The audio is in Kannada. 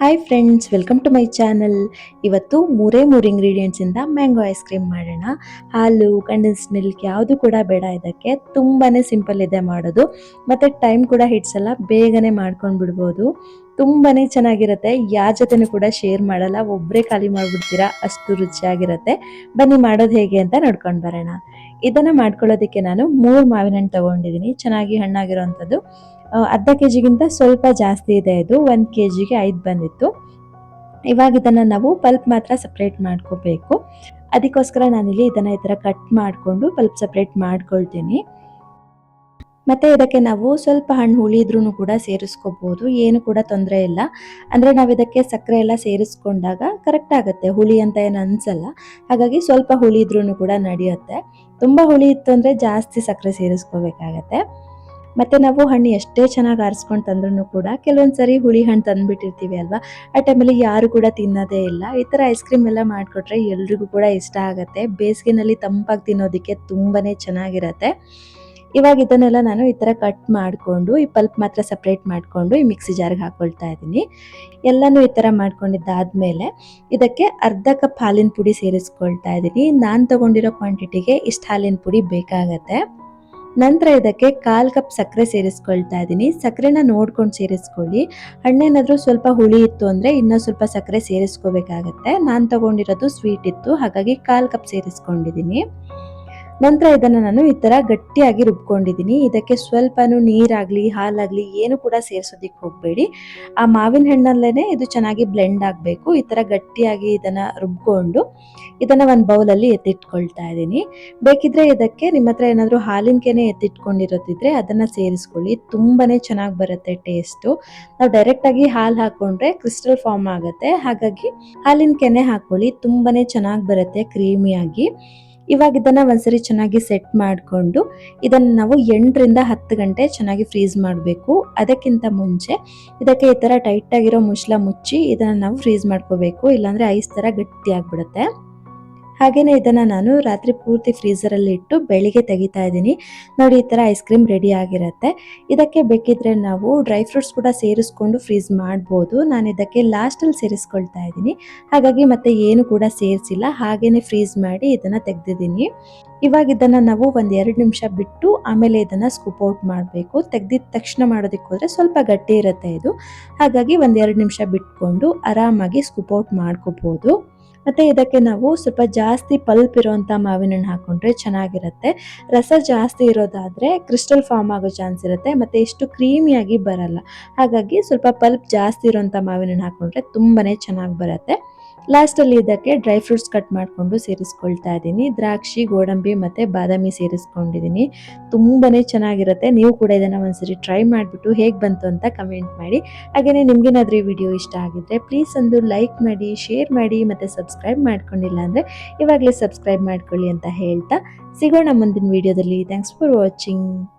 Hi friends welcome to my channel ಇವತ್ತು ಮೂರೇ ಮೂರು ಇಂಗ್ರೀಡಿಯೆಂಟ್ಸಿಂದ ಮ್ಯಾಂಗೋ ಐಸ್ ಕ್ರೀಮ್ ಮಾಡೋಣ. ಹಾಲು ಕಂಡೆನ್ಸ್ ಮಿಲ್ಕ್ ಯಾವುದು ಕೂಡ ಬೇಡ ಇದಕ್ಕೆ. ತುಂಬಾ ಸಿಂಪಲ್ ಇದೆ ಮಾಡೋದು. ಮತ್ತು ಟೈಮ್ ಕೂಡ ಹಿಡ್ಸಲ್ಲ ಬೇಗನೆ ಮಾಡ್ಕೊಂಡು ಬಿಡ್ಬೋದು ತುಂಬಾ ಚೆನ್ನಾಗಿರುತ್ತೆ. ಯಾರ ಜೊತೆನೂ ಕೂಡ ಶೇರ್ ಮಾಡಲ್ಲ. ಒಬ್ಬರೇ ಖಾಲಿ ಮಾಡಿಬಿಡ್ತೀರಾ, ಅಷ್ಟು ರುಚಿಯಾಗಿರುತ್ತೆ. ಬನ್ನಿ ಮಾಡೋದು ಹೇಗೆ ಅಂತ ನೋಡ್ಕೊಂಡು ಬರೋಣ. ಇದನ್ನು ಮಾಡ್ಕೊಳ್ಳೋದಕ್ಕೆ ನಾನು ಮೂರು ಮಾವಿನ ಹಣ್ಣು ತೊಗೊಂಡಿದ್ದೀನಿ ಚೆನ್ನಾಗಿ ಹಣ್ಣಾಗಿರೋವಂಥದ್ದು ಅರ್ಧ ಕೆ ಜಿಗಿಂತ ಸ್ವಲ್ಪ ಜಾಸ್ತಿ ಇದೆ ಇದು. ಒಂದು ಕೆ ಜಿಗೆ ಐದು ಬಂದಿತ್ತು. ಇವಾಗ ಇದನ್ನು ನಾವು ಪಲ್ಪ್ ಮಾತ್ರ ಸಪ್ರೇಟ್ ಮಾಡ್ಕೋಬೇಕು. ಅದಕ್ಕೋಸ್ಕರ ನಾನಿಲ್ಲಿ ಇದನ್ನು ಈ ಥರ ಕಟ್ ಮಾಡಿಕೊಂಡು ಪಲ್ಪ್ ಸಪ್ರೇಟ್ ಮಾಡ್ಕೊಳ್ತೀನಿ. ಮತ್ತೆ ಇದಕ್ಕೆ ನಾವು ಸ್ವಲ್ಪ ಹಣ್ಣು ಹುಳಿದ್ರೂ ಕೂಡ ಸೇರಿಸ್ಕೋಬಹುದು ಏನು ಕೂಡ ತೊಂದರೆ ಇಲ್ಲ. ಅಂದರೆ ನಾವು ಇದಕ್ಕೆ ಸಕ್ಕರೆ ಎಲ್ಲ ಸೇರಿಸ್ಕೊಂಡಾಗ ಕರೆಕ್ಟ್ ಆಗುತ್ತೆ. ಹುಳಿ ಅಂತ ಏನು ಅನ್ಸಲ್ಲ. ಹಾಗಾಗಿ ಸ್ವಲ್ಪ ಹುಳಿ ಇದ್ರೂ ಕೂಡ ನಡೆಯುತ್ತೆ. ತುಂಬ ಹುಳಿ ಇತ್ತು ಅಂದರೆ ಜಾಸ್ತಿ ಸಕ್ಕರೆ ಸೇರಿಸ್ಕೋಬೇಕಾಗತ್ತೆ. ಮತ್ತೆ ನಾವು ಹಣ್ಣು ಎಷ್ಟೇ ಚೆನ್ನಾಗಿ ಆರಿಸ್ಕೊಂಡು ತಂದ್ರೂ ಕೂಡ ಕೆಲವೊಂದು ಸರಿ ಹುಳಿ ಹಣ್ಣು ತಂದ್ಬಿಟ್ಟಿರ್ತೀವಿ ಅಲ್ವಾ? ಆ ಟೈಮಲ್ಲಿ ಯಾರು ಕೂಡ ತಿನ್ನೋದೇ ಇಲ್ಲ. ಈ ಥರ ಐಸ್ ಕ್ರೀಮ್ ಎಲ್ಲ ಮಾಡಿಕೊಟ್ರೆ ಎಲ್ರಿಗೂ ಕೂಡ ಇಷ್ಟ ಆಗುತ್ತೆ. ಬೇಸಿಗೆನಲ್ಲಿ ತಂಪಾಗಿ ತಿನ್ನೋದಕ್ಕೆ ತುಂಬಾನೇ ಚೆನ್ನಾಗಿರತ್ತೆ. ಇವಾಗ ಇದನ್ನೆಲ್ಲ ನಾನು ಈ ಥರ ಕಟ್ ಮಾಡಿಕೊಂಡು, ಈ ಪಲ್ಪ್ ಮಾತ್ರ ಸಪ್ರೇಟ್ ಮಾಡಿಕೊಂಡು ಈ ಮಿಕ್ಸಿ ಜಾರ್ಗೆ ಹಾಕೊಳ್ತಾ ಇದ್ದೀನಿ. ಎಲ್ಲನೂ ಈ ಥರ ಮಾಡ್ಕೊಂಡಿದ್ದಾದ್ಮೇಲೆ ಇದಕ್ಕೆ ಅರ್ಧ ಕಪ್ ಹಾಲಿನ ಪುಡಿ ಸೇರಿಸ್ಕೊಳ್ತಾ ಇದ್ದೀನಿ. ನಾನು ತಗೊಂಡಿರೋ ಕ್ವಾಂಟಿಟಿಗೆ ಇಷ್ಟು ಹಾಲಿನ ಪುಡಿ ಬೇಕಾಗತ್ತೆ. ನಂತರ ಇದಕ್ಕೆ ಕಾಲು ಕಪ್ ಸಕ್ಕರೆ ಸೇರಿಸ್ಕೊಳ್ತಾ ಇದ್ದೀನಿ. ಸಕ್ಕರೆನ ನೋಡ್ಕೊಂಡು ಸೇರಿಸ್ಕೊಳ್ಳಿ. ಹಣ್ಣೇನಾದರೂ ಸ್ವಲ್ಪ ಹುಳಿ ಇತ್ತು ಅಂದರೆ ಇನ್ನೂ ಸ್ವಲ್ಪ ಸಕ್ಕರೆ ಸೇರಿಸ್ಕೋಬೇಕಾಗತ್ತೆ. ನಾನು ತಗೊಂಡಿರೋದು ಸ್ವೀಟ್ ಇತ್ತು, ಹಾಗಾಗಿ ಕಾಲು ಕಪ್ ಸೇರಿಸ್ಕೊಂಡಿದ್ದೀನಿ. ನಂತರ ಇದನ್ನ ನಾನು ಈ ತರ ಗಟ್ಟಿಯಾಗಿ ರುಬ್ಕೊಂಡಿದ್ದೀನಿ. ಇದಕ್ಕೆ ಸ್ವಲ್ಪನೂ ನೀರಾಗ್ಲಿ, ಹಾಲಾಗ್ಲಿ ಏನು ಕೂಡ ಸೇರಿಸೋದಿಕ್ಕೆ ಹೋಗಬೇಡಿ. ಆ ಮಾವಿನ ಹಣ್ಣಲ್ಲೇನೆ ಇದು ಚೆನ್ನಾಗಿ ಬ್ಲೆಂಡ್ ಆಗಬೇಕು. ಈ ತರ ಗಟ್ಟಿಯಾಗಿ ಇದನ್ನ ರುಬ್ಕೊಂಡು ಇದನ್ನ ಒಂದು ಬೌಲಲ್ಲಿ ಎತ್ತಿಟ್ಕೊಳ್ತಾ ಇದ್ದೀನಿ. ಬೇಕಿದ್ರೆ ಇದಕ್ಕೆ ನಿಮ್ಮ ಹತ್ರ ಏನಾದರೂ ಹಾಲಿನ ಕೆನೆ ಎತ್ತಿಟ್ಕೊಂಡಿರೋದಿದ್ರೆ ಅದನ್ನ ಸೇರಿಸ್ಕೊಳ್ಳಿ. ತುಂಬಾನೇ ಚೆನ್ನಾಗಿ ಬರುತ್ತೆ ಟೇಸ್ಟು ನಾವು ಡೈರೆಕ್ಟಾಗಿ ಹಾಲು ಹಾಕೊಂಡ್ರೆ ಕ್ರಿಸ್ಟಲ್ ಫಾರ್ಮ್ ಆಗುತ್ತೆ. ಹಾಗಾಗಿ ಹಾಲಿನ ಕೆನೆ ಹಾಕ್ಕೊಳ್ಳಿ ತುಂಬಾನೇ ಚೆನ್ನಾಗಿ ಬರುತ್ತೆ, ಕ್ರೀಮಿಯಾಗಿ. ಇವಾಗ ಇದನ್ನ ಒಂದ್ಸರಿ ಚೆನ್ನಾಗಿ ಸೆಟ್ ಮಾಡಿಕೊಂಡು ಇದನ್ನು ನಾವು ಎಂಟರಿಂದ ಹತ್ತು ಗಂಟೆ ಚೆನ್ನಾಗಿ ಫ್ರೀಸ್ ಮಾಡಬೇಕು. ಅದಕ್ಕಿಂತ ಮುಂಚೆ ಇದಕ್ಕೆ ಈ ಥರ ಟೈಟ್ ಆಗಿರೋ ಮುಚ್ಚಳ ಮುಚ್ಚಿ ಇದನ್ನು ನಾವು ಫ್ರೀಸ್ ಮಾಡ್ಕೋಬೇಕು. ಇಲ್ಲಾಂದ್ರೆ ಐಸ್ ಥರ ಗಟ್ಟಿ ಆಗ್ಬಿಡುತ್ತೆ ಹಾಗೇನೆ ಇದನ್ನ ನಾನು ರಾತ್ರಿ ಪೂರ್ತಿ ಫ್ರೀಸರಲ್ಲಿ ಇಟ್ಟು ಬೆಳಿಗ್ಗೆ ತೆಗಿತಾ ಇದ್ದೀನಿ. ನೋಡಿ, ಈ ಥರ ಐಸ್ ಕ್ರೀಮ್ ರೆಡಿ ಆಗಿರುತ್ತೆ. ಇದಕ್ಕೆ ಬೇಕಿದ್ರೆ ನಾವು ಡ್ರೈ ಫ್ರೂಟ್ಸ್ ಕೂಡ ಸೇರಿಸ್ಕೊಂಡು ಫ್ರೀಸ್ ಮಾಡ್ಬೋದು. ನಾನು ಇದಕ್ಕೆ ಲಾಸ್ಟಲ್ಲಿ ಸೇರಿಸ್ಕೊಳ್ತಾ ಇದ್ದೀನಿ. ಹಾಗಾಗಿ ಮತ್ತೆ ಏನು ಕೂಡ ಸೇರಿಸಿಲ್ಲ. ಹಾಗೆಯೇ ಫ್ರೀಸ್ ಮಾಡಿ ಇದನ್ನ ತೆಗೆದಿದ್ದೀನಿ. ಇವಾಗ ಇದನ್ನ ನಾವು ಒಂದು ಎರಡು ನಿಮಿಷ ಬಿಟ್ಟು ಆಮೇಲೆ ಇದನ್ನ ಸ್ಕೂಪ್ ಔಟ್ ಮಾಡಬೇಕು. ತೆಗ್ದಿದ ತಕ್ಷಣ ಮಾಡೋದಕ್ಕೆ ಹೋದರೆ ಸ್ವಲ್ಪ ಗಟ್ಟಿ ಇರುತ್ತೆ ಇದು. ಹಾಗಾಗಿ ಒಂದೆರಡು ನಿಮಿಷ ಬಿಟ್ಕೊಂಡು ಆರಾಮಾಗಿ ಸ್ಕೂಪ್ ಔಟ್ ಮಾಡ್ಕೋಬಹುದು ಮತ್ತೆ ಇದಕ್ಕೆ ನಾವು ಸ್ವಲ್ಪ ಜಾಸ್ತಿ ಪಲ್ಪ್ ಇರುವಂತ ಮಾವಿನ ಹಣ್ಣು ಹಾಕೊಂಡ್ರೆ ಚೆನ್ನಾಗಿರುತ್ತೆ. ರಸ ಜಾಸ್ತಿ ಇರೋದಾದ್ರೆ ಕ್ರಿಸ್ಟಲ್ ಫಾರ್ಮ್ ಆಗೋ ಚಾನ್ಸ್ ಇರುತ್ತೆ, ಮತ್ತೆ ಇಷ್ಟು ಕ್ರೀಮಿಯಾಗಿ ಬರಲ್ಲ. ಹಾಗಾಗಿ ಸ್ವಲ್ಪ ಪಲ್ಪ್ ಜಾಸ್ತಿ ಇರುವಂತ ಮಾವಿನ ಹಣ್ಣು ಹಾಕೊಂಡ್ರೆ ತುಂಬಾನೇ ಚೆನ್ನಾಗಿ ಬರುತ್ತೆ. ಲಾಸ್ಟಲ್ಲಿ ಇದಕ್ಕೆ ಡ್ರೈ ಫ್ರೂಟ್ಸ್ ಕಟ್ ಮಾಡಿಕೊಂಡು ಸೇರಿಸ್ಕೊಳ್ತಾ ಇದ್ದೀನಿ ದ್ರಾಕ್ಷಿ, ಗೋಡಂಬಿ ಮತ್ತು ಬಾದಾಮಿ ಸೇರಿಸ್ಕೊಂಡಿದ್ದೀನಿ ತುಂಬಾನೇ ಚೆನ್ನಾಗಿರುತ್ತೆ. ನೀವು ಕೂಡ ಇದನ್ನು ಒಂದ್ಸರಿ ಟ್ರೈ ಮಾಡಿಬಿಟ್ಟು ಹೇಗೆ ಬಂತು ಅಂತ ಕಮೆಂಟ್ ಮಾಡಿ. ಹಾಗೆಯೇ ನಿಮ್ಗೇನಾದ್ರೂ ಈ ವಿಡಿಯೋ ಇಷ್ಟ ಆಗಿದ್ರೆ ಪ್ಲೀಸ್ ಒಂದು ಲೈಕ್ ಮಾಡಿ ಶೇರ್ ಮಾಡಿ ಮತ್ತು ಸಬ್ಸ್ಕ್ರೈಬ್ ಮಾಡ್ಕೊಂಡಿಲ್ಲ ಅಂದರೆ ಇವಾಗಲೇ ಸಬ್ಸ್ಕ್ರೈಬ್ ಮಾಡ್ಕೊಳ್ಳಿ ಅಂತ ಹೇಳ್ತಾ ಸಿಗೋಣ ಮುಂದಿನ ವಿಡಿಯೋದಲ್ಲಿ ಥ್ಯಾಂಕ್ಸ್ ಫಾರ್ ವಾಚಿಂಗ್